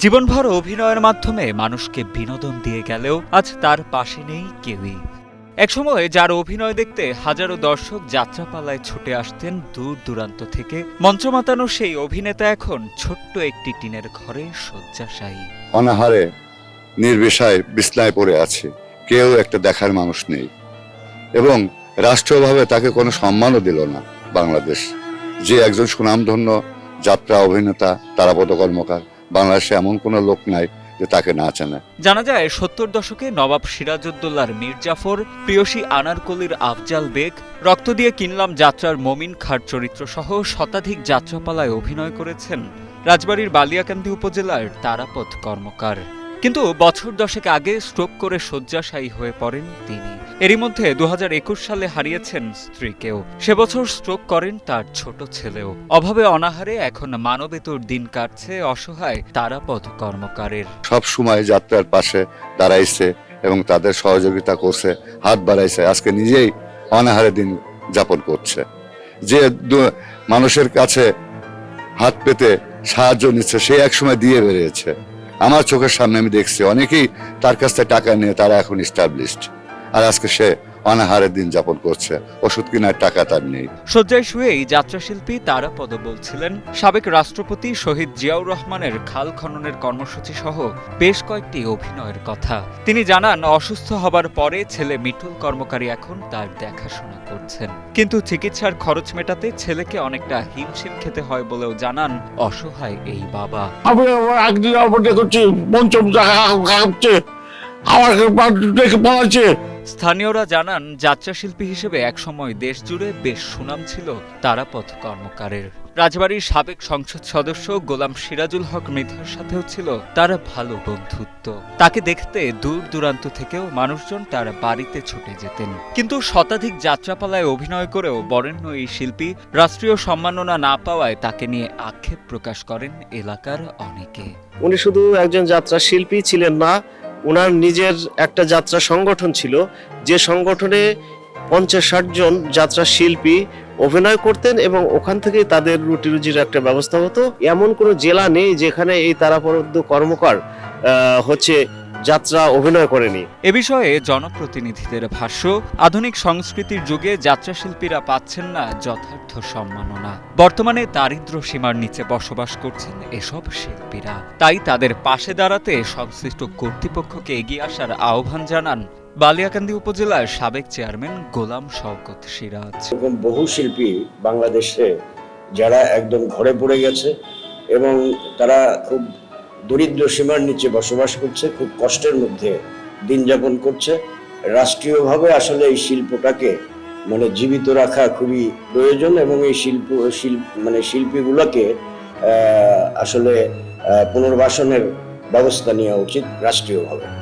জীবনভর অভিনয়ের মাধ্যমে মানুষকে বিনোদন দিয়ে গেলেও আজ তার পাশে নেই কেউই। একসময় যার অভিনয় দেখতে হাজারো দর্শক যাত্রাপালায় ছুটে আসতেন দূর দূরান্ত থেকে মঞ্চ মাতানো সেই অভিনেতা এখন ছোট্ট একটি টিনের ঘরে শয্যাশায়ী। অনাহারে, নির্বিষায় বিছনায় পড়ে আছে। কেউ একটা দেখার মানুষ নেই। এবং রাষ্ট্রীয়ভাবে তাকে কোনো সম্মানও দিল না বাংলাদেশ। যে একজন সুনামধন্য যাত্রা অভিনেতা, তারাপদ কর্মকার। বাংলাদেশে এমন কোনো লোক নাই যে তাকে না চেনে। জানা যায়, সত্তর দশকে নবাব সিরাজউদ্দৌলার মীর জাফর, প্রিয়সী আনারকলির আফজাল বেগ, রক্ত দিয়ে কিনলাম যাত্রার মমিন খার চরিত্র সহ শতাধিক যাত্রাপালায় অভিনয় করেছেন রাজবাড়ির বালিয়াকান্দি উপজেলার তারাপথ কর্মকার। কিন্তু বছর দশেক আগে স্ট্রোক করে শয্যাশায়ী হয়ে পড়েন তিনি। এরই মধ্যে দু হাজার একুশ সালে হারিয়েছেন স্ত্রীকেও। সে বছর স্ট্রোক করেন তার ছোট ছেলেও। অভাবে অনাহারে এখন মানবেতর দিন কাটছে অসহায় তারাপদ কর্মকারের। সব সময় যাত্রার পাশে দাঁড়াইছে এবং তাদের সহযোগিতা করছে, হাত বাড়াইছে। আজকে নিজেই অনাহারে দিন যাপন করছে। যে মানুষের কাছে হাত পেতে সাহায্য নিচ্ছে, সে এক সময় দিয়ে বেরিয়েছে। আমার চোখের সামনে আমি দেখছি, অনেকেই তার কাছ থেকে টাকা নিয়ে তারা এখন স্টাবলিশড আর আজকে সে অনাহারে দিন যাপন করছে। ওষুধ কেনার টাকা তার নেই। শয্যায় শুয়েই যাত্রাশিল্পী তারাপদ বলছিলেন সাবেক রাষ্ট্রপতি শহীদ জিয়াউর রহমানের খাল খননের কর্মসূচি সহ বেশ কয়েকটি অভিনয়ের কথা। তিনি জানান অসুস্থ হবার পরে ছেলে মিঠুল কর্মকারী এখন তার দেখাশোনা করছেন। কিন্তু চিকিৎসার খরচ মেটাতে ছেলেকে অনেকটা হিমশিম খেতে হয় বলেও জানান অসহায় এই বাবা। আমি আমার স্থানীয়রা জানান, যাত্রাশিল্পী হিসেবে একসময় দেশ জুড়ে বেশ সুনাম ছিল তারাপথ কর্মকারের। রাজবাড়ির সাবেক সংসদ সদস্য গোলাম সিরাজুল হক মৃধার সাথেও ছিল তার ভালো বন্ধুত্ব। তাকে দেখতে দূর দূরান্ত থেকেও মানুষজন তার বাড়িতে ছুটে যেতেন। কিন্তু শতাধিক যাত্রাপালায় অভিনয় করেও বরেণ্য এই শিল্পী রাষ্ট্রীয় সম্মাননা না পাওয়ায় তাকে নিয়ে আক্ষেপ প্রকাশ করেন এলাকার অনেকে। উনি শুধু একজন যাত্রা শিল্পী ছিলেন না ওনার নিজের একটা যাত্রা সংগঠন ছিল, যে সংগঠনে পঞ্চাশ ষাট জন যাত্রা শিল্পী অভিনয় করতেন এবং ওখান থেকেই তাদের রুটি রুজির একটা ব্যবস্থা হতো। এমন কোনো জেলা নেই যেখানে এই তারাপরদ্ধ কর্মকার হচ্ছে যাত্রা অভিনয় করেনি। এ বিষয়ে জনপ্রতিনিধিদের ভাষ্য আধুনিক সংস্কৃতির যুগে যাত্রা শিল্পীরা পাচ্ছেন না যথার্থ সম্মাননা। বর্তমানে দারিদ্র সীমার নিচে বসবাস করছেন এসব শিল্পীরা। তাই তাদের পাশে দাঁড়াতে সংশ্লিষ্ট কর্তৃপক্ষকে এগিয়ে আসার আহ্বান জানান বালিয়াকান্দি উপজেলার সাবেক চেয়ারম্যান গোলাম শওকত সিরাজ। এরকম বহু শিল্পী বাংলাদেশে যারা একদম ঘরে পড়ে গেছে এবং তারা খুব দরিদ্র সীমার নিচে বসবাস করছে, খুব কষ্টের মধ্যে দিন যাপন করছে। রাষ্ট্রীয়ভাবে আসলে এই শিল্পটাকে মানে জীবিত রাখা খুবই প্রয়োজন এবং এই শিল্প শিল্প মানে শিল্পীগুলোকে আসলে পুনর্বাসনের ব্যবস্থা নেওয়া উচিত রাষ্ট্রীয়ভাবে।